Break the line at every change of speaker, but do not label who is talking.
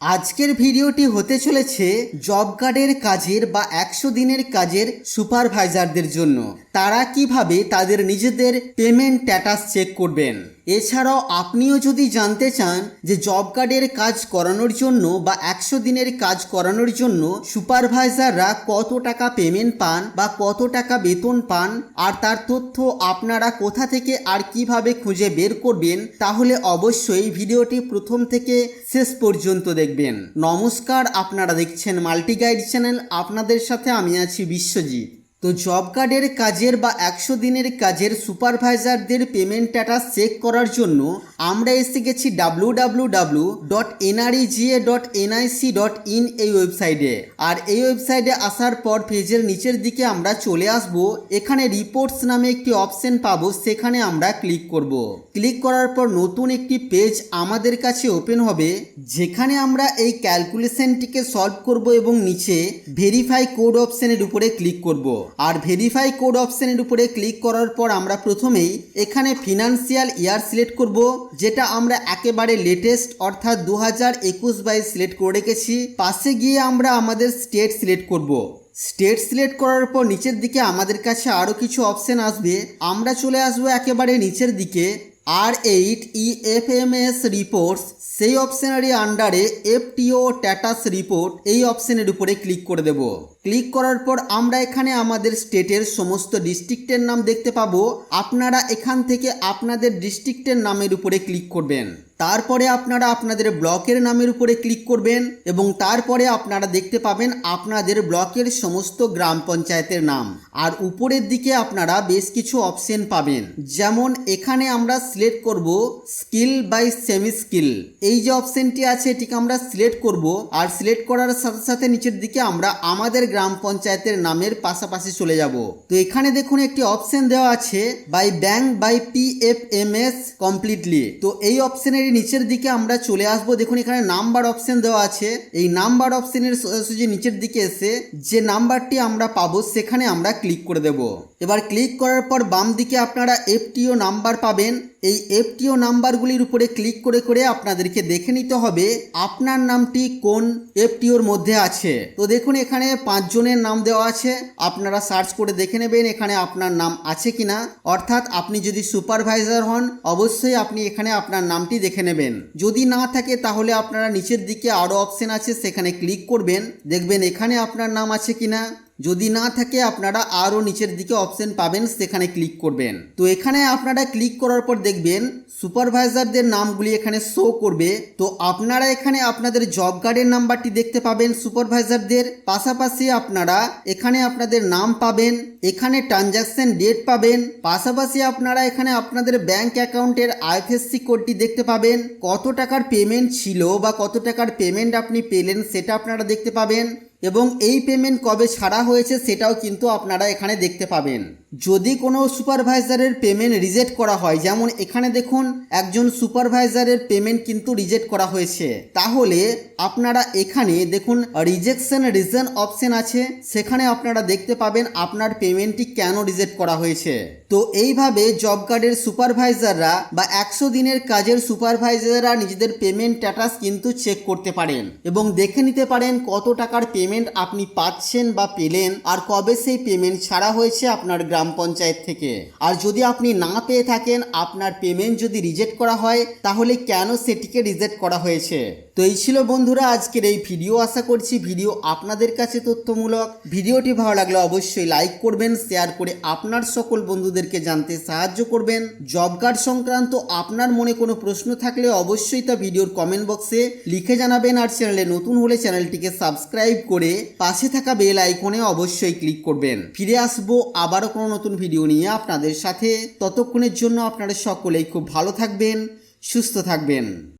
আজকের ভিডিওটি হতে চলেছে জব কার্ডের কাজের বা একশো দিনের কাজের সুপারভাইজারদের জন্য। তারা কীভাবে তাদের নিজেদের পেমেন্ট স্ট্যাটাস চেক করবেন? এছাড়াও আপনিও যদি জানতে চান যে জব কার্ডের কাজ করানোর জন্য বা একশো দিনের কাজ করানোর জন্য সুপারভাইজাররা কত টাকা পেমেন্ট পান বা কত টাকা বেতন পান আর তার তথ্য আপনারা কোথা থেকে আর কীভাবে খুঁজে বের করবেন, তাহলে অবশ্যই ভিডিওটি প্রথম থেকে শেষ পর্যন্ত দেখবেন। নমস্কার, আপনারা দেখছেন মাল্টি গাইড চ্যানেল। আপনাদের সাথে আমি আছি বিশ্বজিৎ। তো জব কার্ডের কাজের বা একশো দিনের কাজের সুপারভাইজারদের পেমেন্ট স্ট্যাটাস চেক করার জন্য আমরা এসে গেছি W dot NREGA dot NIC dot in এই ওয়েবসাইটে আর এই ওয়েবসাইটে আসার পর পেজের নিচের দিকে আমরা চলে আসব। এখানে রিপোর্টস নামে একটি অপশন পাবো, সেখানে আমরা ক্লিক করব। ক্লিক করার পর নতুন একটি পেজ আমাদের কাছে ওপেন হবে, যেখানে আমরা এই ক্যালকুলেশনটিকে সলভ করব এবং নিচে ভেরিফাই কোড অপশনের উপরে ক্লিক করব। আর ভেরিফাই কোড অপশনের উপরে ক্লিক করার পর আমরা প্রথমেই এখানে ফিনান্সিয়াল ইয়ার সিলেক্ট করব। যেটা আমরা একেবারে লেটেস্ট অর্থাৎ দু হাজার একুশ বাইশ সিলেক্ট করে রেখেছি। পাশে গিয়ে আমরা আমাদের স্টেট সিলেক্ট করব। স্টেট সিলেক্ট করার পর নিচের দিকে আমাদের কাছে আরও কিছু অপশন আসবে। আমরা চলে আসব একেবারে নিচের দিকে। আর eight E F M S reports সেই অপশনারি আন্ডারে এফটিও স্ট্যাটাস রিপোর্ট এই অপশানের উপরে ক্লিক করে দেব। ক্লিক করার পর আমরা এখানে আমাদের স্টেটের সমস্ত ডিস্ট্রিক্টের নাম দেখতে পাবো। আপনারা এখান থেকে আপনাদের ডিস্ট্রিক্টের নামের উপরে ক্লিক করবেন। তারপরে আপনারা আপনাদের ব্লকের নামের উপরে ক্লিক করবেন এবং তারপরে আপনারা দেখতে পাবেন আপনাদের ব্লকের সমস্ত গ্রাম পঞ্চায়েতের নাম। আর উপরের দিকে আপনারা বেশ কিছু অপশন পাবেন। যেমন এখানে আমরা সিলেক্ট করব স্কিল বাই সেমি স্কিল এই যে অপশনটি আছে এটিকে আমরা সিলেক্ট করব। আর সিলেক্ট করার সাথে সাথে নিচের দিকে আমরা আমাদের গ্রাম পঞ্চায়েতের নামের পাশাপাশি চলে যাব। তো এখানে দেখুন একটি অপশন দেওয়া আছে, by bank by P F M S completely. তো এই অপশনের নিচের দিকে আমরা চলে আসব। দেখুন, এখানে নাম্বার অপশন দেওয়া আছে। এই নাম্বার অপশনের সোজাসুজি নিচের দিকে এসে যে নাম্বারটি আমরা পাবো, সেখানে আমরা ক্লিক করে দেব। এবার ক্লিক করার পর বাম দিকে আপনারা এফটিও নাম্বার পাবেন। এই এফটিও নাম্বারগুলির উপরে ক্লিক করে করে আপনাদেরকে দেখে নিতে হবে আপনার নামটি কোন এফটিওর মধ্যে আছে। তো দেখুন, এখানে পাঁচজনের নাম দেওয়া আছে। আপনারা সার্চ করে দেখে নেবেন এখানে আপনার নাম আছে কিনা। অর্থাৎ আপনি যদি সুপারভাইজার হন, অবশ্যই আপনি এখানে আপনার নামটি দেখে নেবেন। যদি না থাকে তাহলে আপনারা নিচের দিকে আরও অপশন আছে, সেখানে ক্লিক করবেন। দেখবেন এখানে আপনার নাম আছে কিনা। যদি না থাকে আপনারা আরও নিচের দিকে অপশন পাবেন, সেখানে ক্লিক করবেন। তো এখানে আপনারা ক্লিক করার পর দেখবেন সুপারভাইজারদের নামগুলি এখানে শো করবে। তো আপনারা এখানে আপনাদের জব কার্ডের নাম্বারটি দেখতে পাবেন সুপারভাইজারদের। পাশাপাশি আপনারা এখানে আপনাদের নাম পাবেন, এখানে ট্রানজাকশন ডেট পাবেন। পাশাপাশি আপনারা এখানে আপনাদের ব্যাংক অ্যাকাউন্টের আইএফএসসি কোডটি দেখতে পাবেন। কত টাকার পেমেন্ট ছিল বা কত টাকার পেমেন্ট আপনি পেলেন, সেটা আপনারা দেখতে পাবেন। এবং এই পেমেন্ট কবে ছাড়া হয়েছে সেটাও কিন্তু আপনারা এখানে দেখতে পাবেন। যদি কোনো সুপারভাইজারের পেমেন্ট রিজেক্ট করা হয়, যেমন এখানে দেখুন একজন সুপারভাইজারের পেমেন্ট কিন্তু রিজেক্ট করা হয়েছে। তাহলে আপনারা এখানে দেখুন রিজেকশন রিজন অপশন আছে। সেখানে আপনারা দেখতে পাবেন আপনার পেমেন্টটি কেন রিজেক্ট করা হয়েছে। তো এইভাবে জব কার্ডের সুপারভাইজাররা বা একশো দিনের কাজের সুপারভাইজাররা নিজেদের পেমেন্ট স্ট্যাটাস কিন্তু চেক করতে পারেন এবং দেখে নিতে পারেন কত টাকার পেমেন্ট আপনি পাচ্ছেন বা পেলেন, আর কবে সেই পেমেন্ট ছাড়া হয়েছে আপনার গ্রাম পঞ্চায়েত থেকে? আর যদি আপনি না পেয়ে থাকেন, আপনার পেমেন্ট যদি রিজেক্ট করা হয়, তাহলে কেন সেটিকে রিজেক্ট করা হয়েছে? তো এই ছিল বন্ধুরা আজকের এই ভিডিও আশা করছি ভিডিও আপনাদের কাছে তথ্যমূলক। ভিডিওটি ভালো লাগলে অবশ্যই লাইক করবেন শেয়ার করে আপনার সকল বন্ধুদেরকে জানতে সাহায্য করবেন। জব কার্ড সংক্রান্ত আপনার মনে কোনো প্রশ্ন থাকলে অবশ্যই তা ভিডিওর কমেন্ট বক্সে লিখে জানাবেন আর চ্যানেলে নতুন হলে চ্যানেলটিকে সাবস্ক্রাইব করে পাশে থাকা বেল আইকনে অবশ্যই ক্লিক করবেন। ফিরে আসব আবারও কোনো নতুন ভিডিও নিয়ে আপনাদের সাথে। ততক্ষণের জন্য আপনারা সকলেই খুব ভালো থাকবেন, সুস্থ থাকবেন।